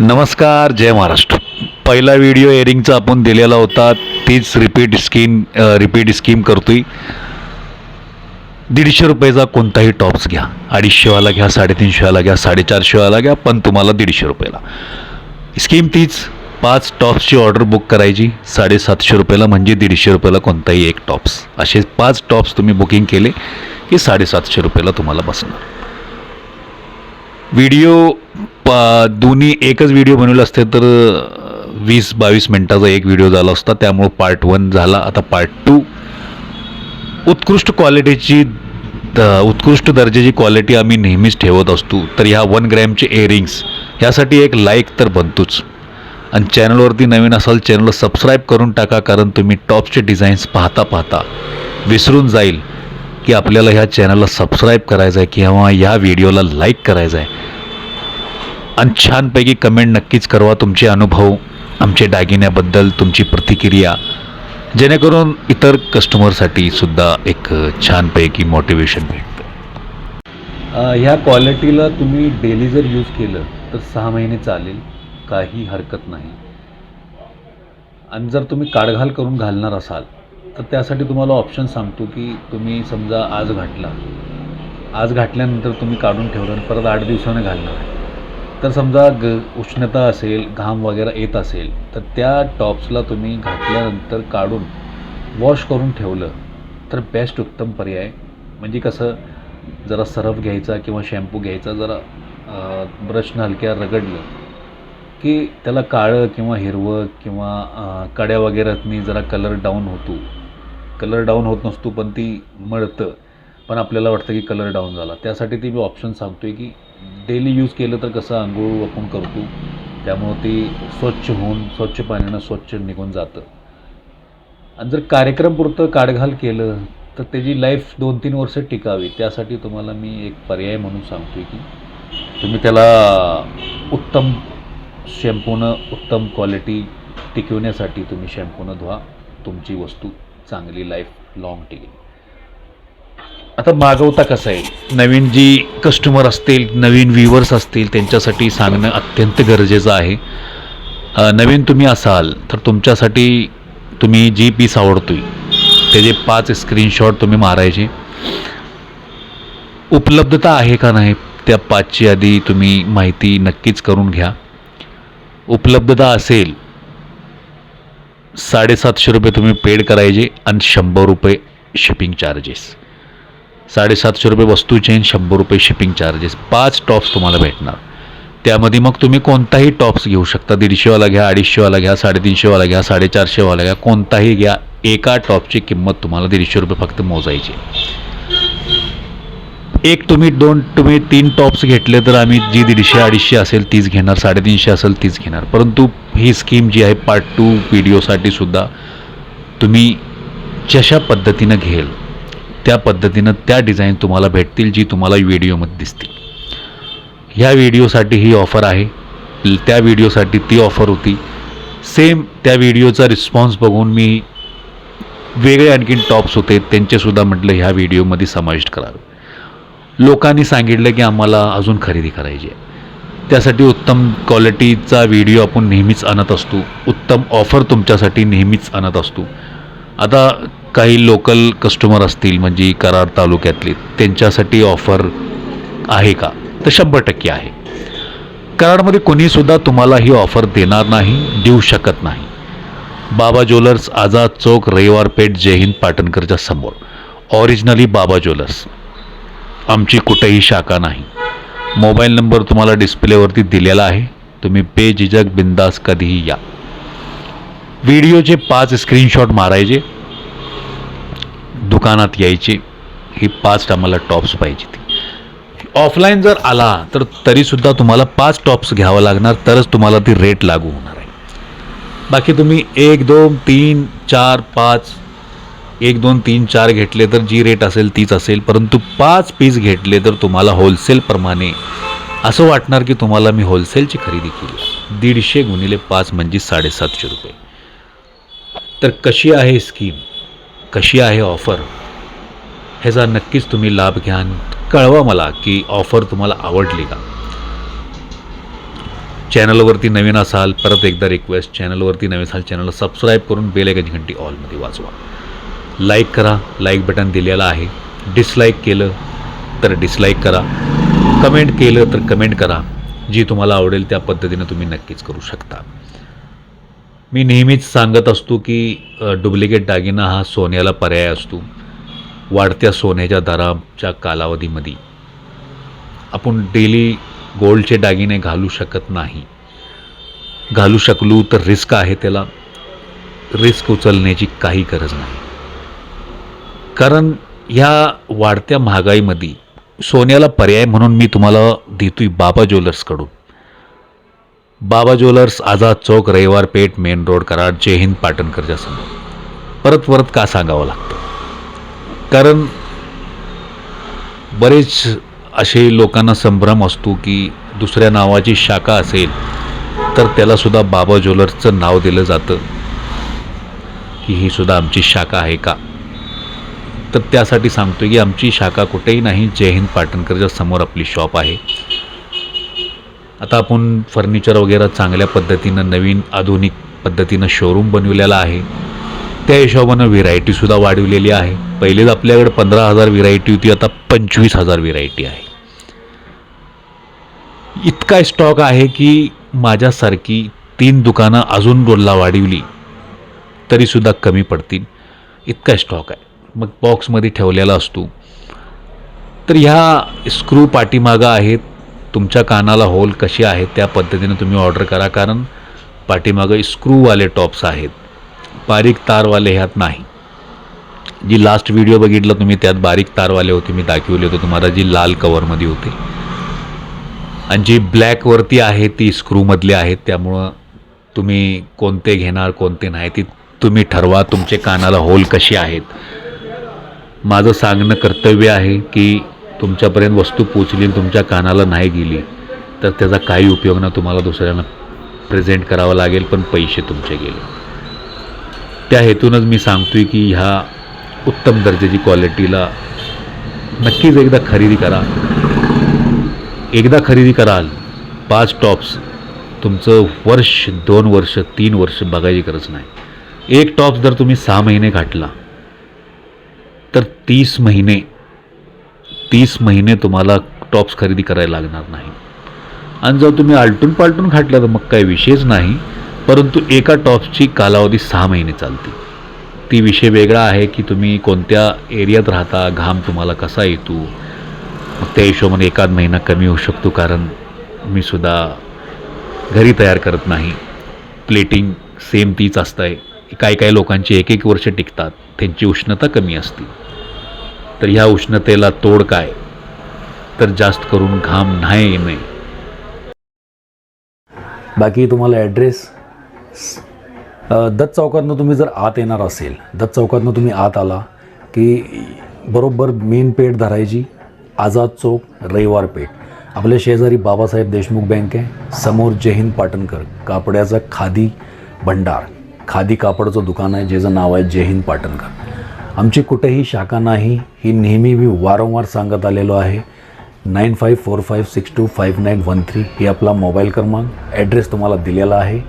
नमस्कार जय महाराष्ट्र. पहिला व्हिडिओ एअरिंगचा आपण दिलेला होता तीच रिपीट स्कीम रिपीट स्कीम करतोय. दीडशे रुपयाचा कोणताही टॉप्स घ्या. अडीचशेवाला घ्या साडेतीनशेवाला घ्या साडेचारशेवाला घ्या पण तुम्हाला दीडशे रुपयाला. स्कीम तीच. पाच टॉप्सची ऑर्डर बुक करायची. साडेसातशे रुपयाला म्हणजे दीडशे रुपयाला कोणताही एक टॉप्स असे पाच टॉप्स तुम्ही बुकिंग केले की साडेसातशे रुपयाला तुम्हाला बसणार. व्हिडिओ दोन्ही एकच व्हिडिओ बनवले असते तर वीस बावीस मिनटाचा एक व्हिडिओ झाला असता. त्यामुळं पार्ट वन झाला. आता पार्ट टू उत्कृष्ट क्वालिटीची उत्कृष्ट दर्जाची क्वालिटी आम्ही नेहमीच ठेवत असतो. तर ह्या वन ग्रॅमचे एअरिंग्स ह्यासाठी एक लाईक तर बनतोच. आणि चॅनलवरती नवीन असाल चॅनलला सबस्क्राईब करून टाका कारण तुम्ही टॉपचे डिझाईन्स पाहता पाहता विसरून जाईल की आपल्याला ह्या चॅनलला सबस्क्राईब करायचं आहे किंवा या व्हिडिओला लाईक करायचं आहे आणि छानपैकी कमेंट नक्कीच करवा तुमचे अनुभव आमचे दागिन्याबद्दल तुमची प्रतिक्रिया. जेणेकरून इतर कस्टमरसाठी सुद्धा एक छानपैकी मोटिवेशन भेटतं. ह्या क्वालिटीला तुम्ही डेली जर यूज केलं तर सहा महिने चालेल काही हरकत नाही. आणि जर तुम्ही काढघाल करून घालणार असाल तर त्यासाठी तुम्हाला ऑप्शन सांगतो की तुम्ही समजा आज घातला. आज घातल्यानंतर तुम्ही काढून ठेवलं आणि परत आठ दिवसानं घालणार. आहे तर समजा ग उष्णता असेल घाम वगैरे येत असेल तर त्या टॉप्सला तुम्ही घातल्यानंतर काढून वॉश करून ठेवलं तर बेस्ट उत्तम पर्याय. म्हणजे कसं जरा सरफ घ्यायचा किंवा शॅम्पू घ्यायचा जरा ब्रशनं हलक्या रगडलं की त्याला काळं किंवा हिरवं किंवा कड्या वगैरेतनी जरा कलर डाऊन होतो. कलर डाऊन होत नसतो पण ती मळतं. पण आपल्याला वाटतं की कलर डाऊन झाला. त्यासाठी ती मी ऑप्शन सांगतो आहे की डेली यूज केलं तर कसं आंघोळ आपण करतो त्यामुळं ते स्वच्छ होऊन स्वच्छ पाण्यानं स्वच्छ निघून जातं. आणि जर कार्यक्रमपुरतं काढघाल केलं तर त्याची लाईफ दोन तीन वर्ष टिकावी. त्यासाठी तुम्हाला मी एक पर्याय म्हणून सांगतो आहे की तुम्ही त्याला उत्तम शॅम्पूनं उत्तम क्वालिटी टिकवण्यासाठी तुम्ही शॅम्पूनं धुवा. तुमची वस्तू चांगली लाईफ लाँग टिकेल. आता मागवता कसं आहे? नवीन जी कस्टमर असतील नवीन व्ह्युअर्स असतील त्यांच्यासाठी सांगणं अत्यंत गरजेचं आहे. नवीन तुम्ही असाल तर तुमच्यासाठी तुम्ही जी पीस आवडतोय त्याचे पाच स्क्रीनशॉट तुम्ही मारायचे उपलब्धता आहे का नाही त्या पाचची आधी तुम्ही माहिती नक्कीच करून घ्या. उपलब्धता असेल साडेसातशे रुपये तुम्ही पेड करायचे आणि शंभर रुपये शिपिंग चार्जेस साडेसातशे रुपये वस्तूचे चेंज शंभर रुपये शिपिंग चार्जेस पाच टॉप्स तुम्हाला भेटणार. त्यामध्ये मग तुम्ही कोणताही टॉप्स घेऊ शकता. दीडशेवाला घ्या अडीचशेवाला घ्या साडेतीनशेवाला घ्या साडेचारशेवाला घ्या. कोणताही घ्या. एका टॉपची किंमत तुम्हाला दीडशे रुपये फक्त मोजायची एक तुम्ही दोन तुम्ही तीन टॉप्स घेतले तर आम्ही जी दीडशे अडीचशे असेल तीच घेणार. साडेतीनशे असेल तीच घेणार. परंतु ही स्कीम जी आहे पार्ट टू व्हिडिओसाठी सुद्धा तुम्ही जशा पद्धतीनं घेल त्या पद्धतीनं त्या डिझाईन तुम्हाला भेटतील जी तुम्हाला व्हिडिओमध्ये दिसतील. ह्या व्हिडिओसाठी ही ऑफर आहे. त्या व्हिडिओसाठी ती ऑफर होती. सेम त्या व्हिडिओचा रिस्पॉन्स बघून मी वेगळे आणखीन टॉप्स होते त्यांचेसुद्धा म्हटलं ह्या व्हिडिओमध्ये समाविष्ट करावे लोकांनी सांगितलं की आम्हाला अजून खरेदी करायची आहे. त्यासाठी उत्तम क्वालिटीचा व्हिडिओ आपण नेहमीच आणत असतो. उत्तम ऑफर तुमच्यासाठी नेहमीच आणत असतो. आता काही लोकल कस्टमर असतील म्हणजे कराड तालुक्यातले त्यांच्यासाठी ऑफर आहे का? तर शंभर टक्के आहे. कराडमध्ये कोणीसुद्धा तुम्हाला ही ऑफर देणार नाही देऊ शकत नाही. बाबा ज्वेलर्स आझाद चौक रविवार पेठ जय हिंद पाटणकरच्या समोर. ऑरिजिनली बाबा ज्वेलर्स. आमची कुठेही शाखा नाही. मोबाईल नंबर तुम्हाला डिस्प्लेवरती दिलेला आहे. तुम्ही बेझिझक बिंदास कधीही या. व्हिडिओचे पाच स्क्रीनशॉट मारायचे. दुकानात यायचे. ही पाच आम्हाला टॉप्स पाहिजे ती. ऑफलाईन जर आला तर तरीसुद्धा तुम्हाला पाच टॉप्स घ्यावं लागणार तरच तुम्हाला ती रेट लागू होणार आहे. बाकी तुम्ही एक दोन तीन चार पाच एक दोन तीन चार घेतले तर जी रेट असेल तीच असेल परंतु पाच पीस घेतले तर तुम्हाला होलसेलप्रमाणे असं वाटणार की तुम्हाला मी होलसेलची खरेदी केली दीडशे गुणिले पाच म्हणजे साडेसातशे रुपये. तर कशी आहे स्कीम? कशी आहे ऑफर? ह्याचा नक्कीच तुम्ही लाभ घ्या कळवा मला की ऑफर तुम्हाला आवडली का. चॅनलवरती नवीन असाल परत एकदा रिक्वेस्ट चॅनलवरती नवीन असाल चॅनलला सबस्क्राईब करून बेल घंटी ऑलमध्ये वाजवा. लाईक करा लाईक बटन दिलेलं आहे. डिसलाईक केलं तर डिसलाईक करा. कमेंट केलं तर कमेंट करा. जी तुम्हाला आवडेल त्या पद्धतीनं तुम्ही नक्कीच करू शकता. मी नेहमीच सांगत असतो की डुप्लिकेट दागिना हा सोन्याला पर्याय असतो. वाढत्या सोन्याच्या दराच्या कालावधीमध्ये. आपण डेली गोल्डचे दागिने घालू शकत नाही. घालू शकलो तर रिस्क आहे त्याला. रिस्क उचलण्याची काही गरज नाही. कारण ह्या वाढत्या महागाईमध्ये सोन्याला पर्याय म्हणून मी तुम्हाला देतोय बाबा ज्वेलर्सकडून. बाबा jewellers Azad Chowk Raviwar Peth main road Karad Jai Hind पाटणकरच्या समोर. परत परत का सांगावं लागतं? कारण बरेच असे लोकांना संभ्रम असतो की दुसऱ्या नावाची शाखा असेल तर त्यालासुद्धा बाबा ज्वेलर्सचं नाव दिलं जातं. की ही सुद्धा आमची शाखा आहे का? तर त्यासाठी सांगतो की आमची शाखा कुठेही नाही जय हिंद पाटणकरच्या समोर आपली शॉप आहे. आता आपण फर्निचर वगैरे चांगल्या पद्धतीनं नवीन आधुनिक पद्धतीनं शोरूम बनविलेला आहे. त्या हिशोबानं व्हेरायटीसुद्धा वाढवलेली आहे. पहिलेच आपल्याकडे पंधरा हजार व्हेरायटी होती आता पंचवीस हजार व्हेरायटी आहे. इतका स्टॉक आहे की माझ्यासारखी तीन दुकानं अजून रोलला वाढवली तरीसुद्धा कमी पडतील. इतका स्टॉक आहे. मग बॉक्समध्ये ठेवलेला असतो. तर ह्या स्क्रू पाठीमागं आहेत तुमच्या कानाला होल कशी आहेत त्या पद्धतीने तुम्ही ऑर्डर करा कारण पाठीमागं स्क्रूवाले टॉप्स आहेत. बारीक तारवाले ह्यात नाही. जी लास्ट व्हिडिओ बघितला तुम्ही त्यात बारीक तारवाले होते मी दाखवले होते तुम्हाला जी लाल कवरमध्ये होते. आणि जी ब्लॅकवरती आहे ती स्क्रूमधली आहेत त्यामुळं तुम्ही कोणते घेणार कोणते नाही ती तुम्ही ठरवा तुमचे कानाला होल कशी आहेत. माझं सांगणं कर्तव्य आहे की तुमच्यापर्यंत वस्तू पोचली तुमच्या कानाला नाही गेली तर त्याचा काही उपयोग ना तुम्हाला दुसऱ्यांना प्रेझेंट करावं लागेल पण पैसे तुमचे गेले. त्या हेतूनच मी सांगतो आहे की ह्या उत्तम दर्जाची क्वालिटीला नक्कीच एकदा खरेदी करा. एकदा खरेदी कराल पाच टॉप्स तुमचं वर्ष दोन वर्ष तीन वर्ष बघायची गरज नाही. एक टॉप्स जर तुम्ही सहा महिने घातला तर तीस महिने तीस महिने तुम्हाला टॉप्स खरेदी करायला लागणार नाही. आणि जर तुम्ही आलटून पालटून घातलं तर मग काही विषयच नाही. परंतु एका टॉप्सची कालावधी सहा महिने चालते. ती विषय वेगळा आहे की तुम्ही कोणत्या एरियात राहता घाम तुम्हाला कसा येतो. मग त्या हिशोबाने एकाद महिना कमी होऊ शकतो कारण मी सुद्धा घरी तयार करत नाही. प्लेटिंग सेम तीच असतं काही काही लोकांची एक एक वर्ष टिकतात. त्यांची उष्णता कमी असते. तर ह्या उष्णतेला तोड काय? तर जास्त करून घाम नाही येणे बाकी तुम्हाला ॲड्रेस दत्त चौकातनं तुम्ही जर आत येणार असेल दत्त चौकातनं तुम्ही आत आला की बरोबर मेन पेठ धरायची आझाद चौक रविवार पेठ. आपल्या शेजारी बाबासाहेब देशमुख बँक आहे समोर जयहिंद पाटणकर कापड्याचा खादी भंडार. खादी कापडचं दुकान आहे ज्याचं नाव आहे जयहिंद पाटणकर. आमची कुठेही शाखा नाही. ही नेहमी मी वारंवार सांगत आलेलो आहे. Nine five four five six two five nine one three ही आपला मोबाईल क्रमांक ॲड्रेस तुम्हाला दिलेला आहे.